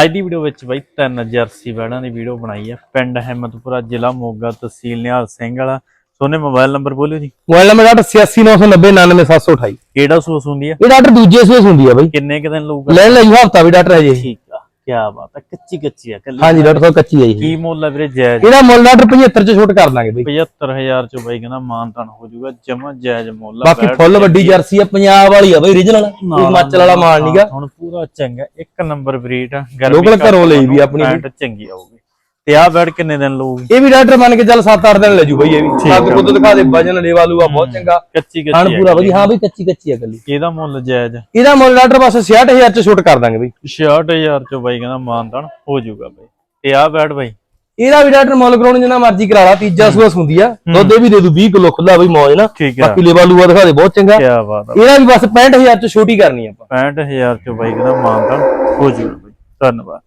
ਅੱਜ ਦੀ ਵੀਡੀਓ ਵਿੱਚ ਬਾਈ ਤਿੰਨ ਜਰਸੀ ਬੈੜਾਂ ਦੀ ਵੀਡੀਓ ਬਣਾਈ ਹੈ ਪਿੰਡ ਹਿੰਮਤਪੁਰਾ ਜ਼ਿਲ੍ਹਾ ਮੋਗਾ ਤਹਿਸੀਲ ਨਿਹਾਲ ਸਿੰਘ ਵਾਲਾ। ਸੋਨੇ ਮੋਬਾਈਲ ਨੰਬਰ ਬੋਲਿਓ ਜੀ। ਮੋਬਾਈਲ ਨੰਬਰ ਡਾਕਟਰ 8699099728 ਕਿਹੜਾ ਸੂਸ ਹੁੰਦੀ ਹੈ ਇਹ ਡਾਕਟਰ ਦੂਜੇ ਸੂਸ ਹੁੰਦੀ ਆ ਬਾਈ। ਕਿੰਨੇ ਕੁ ਦਿਨ ਲਊਗਾ? ਲੈਣ ਲਈ ਹਫਤਾ ਵੀ ਡਾਕਟਰ ਹੈ ਜੀ ਠੀਕ ਕੀ ਬਾਤ ਹੈ ਕੱਚੀ ਕੱਚੀ ਆ ਕੱਲੀ ਹਾਂਜੀ ਡਾਕਟਰ ਸਾਹਿਬ ਕੱਚੀ। ਹੈ ਜੀ। ਕੀ ਮੁੱਲ ਹੈ ਵੀਰੇ ਜਾਇਜ਼? ਇਹਦਾ ਮੁੱਲ ਡਾਕਟਰ 75 ਚ ਛੋਟ ਕਰ ਦਾਂਗੇ ਬਾਈ। 75000 ਚ ਬਾਈ ਕਹਿੰਦਾ ਮਾਨਤਾਨ ਹੋ ਜਾਊਗਾ ਜਮਾ ਜਾਇਜ਼ ਮੁੱਲ ਆ ਬਾਕੀ ਬੈੜ ਫੁੱਲ ਵੱਡੀ ਜਰਸੀ ਆ ਪੰਜਾਬ ਵਾਲੀ ਆ ਬਾਈ ਹਿਮਾਚਲ ਵਾਲਾ ਮਾਲ ਨਹੀਂਗਾ ਹੁਣ ਪੂਰਾ ਚੰਗਾ ਇੱਕ ਨੰਬਰ ਬਰੀਡ ਆ Local ਘਰੋਂ ਲਈ ਵੀ ਆਪਣੀ ਵੀ। ਚੰਗੀ ਆਊਗੀ। ਤੇ ਆ ਬੈੜ ਕਿੰਨੇ ਦਿਨ ਲਊਗੀ? ਇਹ ਵੀ ਡਾਕਟਰ ਮੰਨ ਕੇ ਚੱਲ 7-8 ਦਿਨ ਲੈ ਜੂ ਬਾਈ ਇਹ ਵੀ। ਸਾਗ ਕੁੱਦ ਦਿਖਾ ਦੇ ਵਜਨ ਲੇਵਾ ਲੂਆ ਬਹੁਤ ਚੰਗਾ। ਕੱਚੀ ਕੱਚੀ ਪੂਰਾ ਵਧੀਆ। ਹਾਂ ਬਾਈ ਕੱਚੀ ਕੱਚੀ ਆ ਗੱਲੀ ਇਹਦਾ ਮੁੱਲ ਜਾਇਜ਼ ਇਹਦਾ ਮੁੱਲ ਡਾਕਟਰ ਬਸ 66000 ਚ ਛੋਟ ਕਰ ਦਾਂਗੇ ਬਾਈ। 66000 ਚ ਬਾਈ ਕਹਿੰਦਾ ਮਾਨਤਾਨ ਹੋ ਜਾਊਗਾ ਬਾਈ। ਤੇ ਆ ਬੈੜ ਬਾਈ। ਇਹਦਾ ਵੀ ਡਾਕਟਰ ਮੁੱਲ ਕਰਾਉਣ ਜਿੰਨਾ ਮਰਜ਼ੀ ਕਰਾ ਲਾ ਤੀਜਾ ਸੂਸ ਹੁੰਦੀ ਆ। ਦੁੱਧ ਇਹ ਵੀ ਦੇ ਦੂ 20 ਕਿਲੋ ਖੁੱਲਾ ਬਾਈ ਮੌਜ ਨਾ। ਬਾਕੀ ਲੇਵਾ ਲੂਆ ਦਿਖਾ ਦੇ ਬਹੁਤ ਚੰਗਾ। ਕੀ ਬਾਤ ਆ। ਇਹਦਾ ਵੀ ਬਸ 65000 ਚ ਛੋਟੀ ਕਰਨੀ ਆਪਾਂ। 65000 ਚ ਬਾਈ ਕਹਿੰਦਾ ਮਾਨਤਾਨ ਹੋ ਜਾਊਗਾ ਬਾਈ। ਧੰਨਵਾਦ।